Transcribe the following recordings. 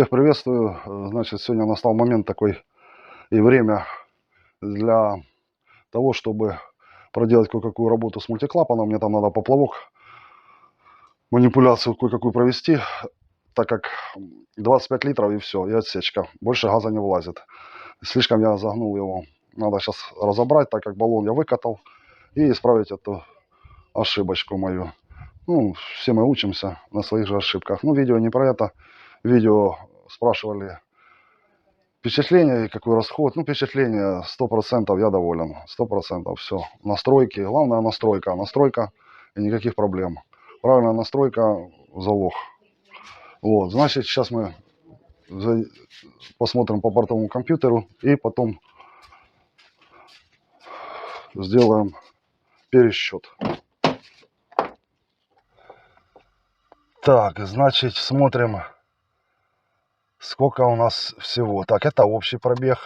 Всех приветствую. Значит, сегодня настал момент такой и время для того, чтобы проделать кое-какую работу с мультиклапаном. Мне там надо поплавок, манипуляцию кое-какую провести, так как 25 литров и все, и отсечка. Больше газа не влазит. Слишком я загнул его. Надо сейчас разобрать, так как баллон я выкатал, и исправить эту ошибочку мою. Ну, все мы учимся на своих же ошибках. Ну, видео не про это. Видео спрашивали впечатление и какой расход. Ну, впечатление 100% я доволен. 100% все. Настройки. Главное настройка. Настройка и никаких проблем. Правильная настройка – залог. Вот, значит, сейчас мы посмотрим по бортовому компьютеру и потом сделаем пересчет. Так, значит, смотрим, сколько у нас всего. Так, это общий пробег.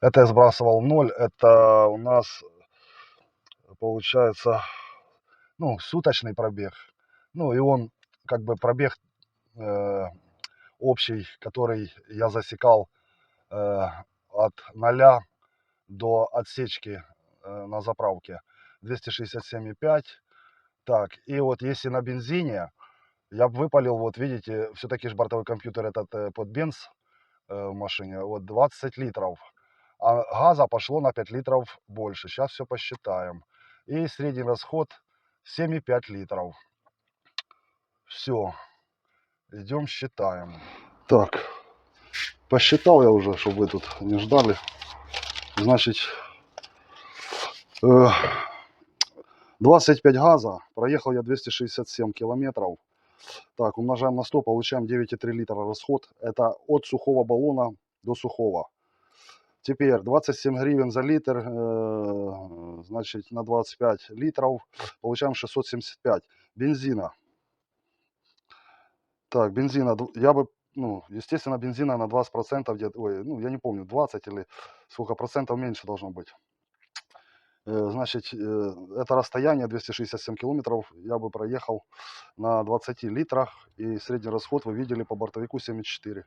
Это я сбрасывал 0. Это у нас получается, ну, суточный пробег. Ну, и он, как бы, пробег э, общий, который я засекал э, от 0 до отсечки э, на заправке 267,5. Так, и вот если на бензине, я бы выпалил, вот видите, все-таки же бортовой компьютер этот э, под бенз э, в машине, вот 20 литров. А газа пошло на 5 литров больше. Сейчас все посчитаем. И средний расход 7,5 литров. Все. Идем считаем. Так. Посчитал я уже, чтобы вы тут не ждали. Значит, э, 25 газа. Проехал я 267 километров. Так, умножаем на 100, получаем 9,3 литра расход. Это от сухого баллона до сухого. Теперь 27 гривен за литр, э, значит, на 25 литров получаем 675. Бензина. Так, бензина, я бы, ну, естественно, бензина на 20% где-то, ой, ну, я не помню, 20 или сколько процентов меньше должно быть. Э, Значит, э, это расстояние 267 километров я бы проехал на 20 литрах, и средний расход вы видели по бортовику 7,4.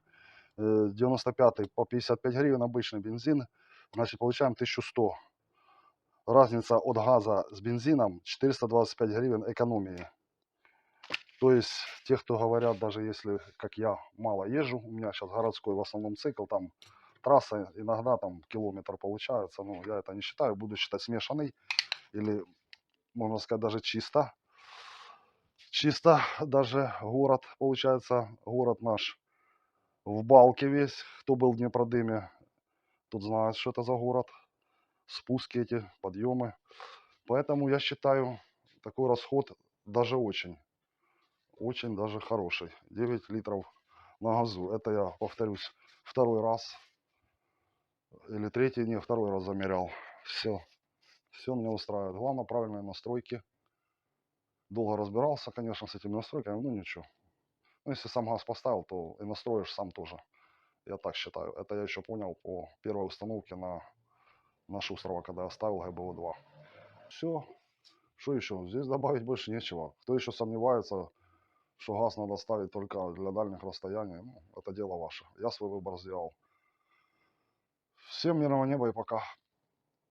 Э, 95 по 55 гривен обычный бензин, значит, получаем 1100. Разница от газа с бензином 425 гривен экономии. То есть, те, кто говорят, даже если, как я, мало езжу, у меня сейчас городской в основном цикл, там трасса иногда там километр получается, ну, я это не считаю, буду считать смешанный, или, можно сказать, даже чисто. Чисто даже город, получается, город наш в балке весь, кто был в Днепродыме, тот знает, что это за город, спуски эти, подъемы. Поэтому я считаю такой расход даже очень, очень даже хороший. 9 литров на газу. Это я повторюсь второй раз или третий, не, второй раз замерял. Все, все меня устраивает. Главное правильные настройки. Долго разбирался, конечно, с этими настройками, ну ничего. Ну, если сам газ поставил, то и настроишь сам тоже. Я так считаю. Это я еще понял по первой установке на, на Шустрова, когда я ставил ГБО-2. Все. Что еще? Здесь добавить больше нечего. Кто еще сомневается, что газ надо ставить только для дальних расстояний, ну, это дело ваше. Я свой выбор сделал. Всем мирного неба и пока.